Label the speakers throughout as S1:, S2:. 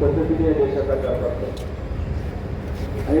S1: पद्धतीने या देशाचा करतात आणि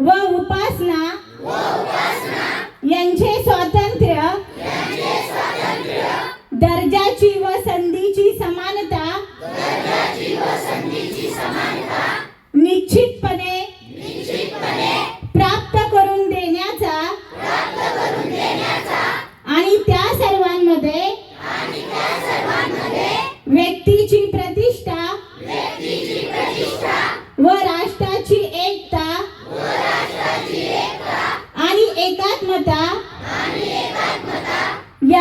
S2: व उपासना. यांचे स्वातंत्र्य. दर्जाची व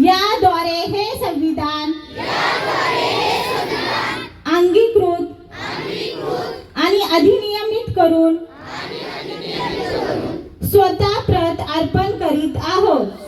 S2: याद्वारे हे संविधान. अंगीकृत. आणि अधिनियमित करून. स्वतः प्रत अर्पण करीत आहोत.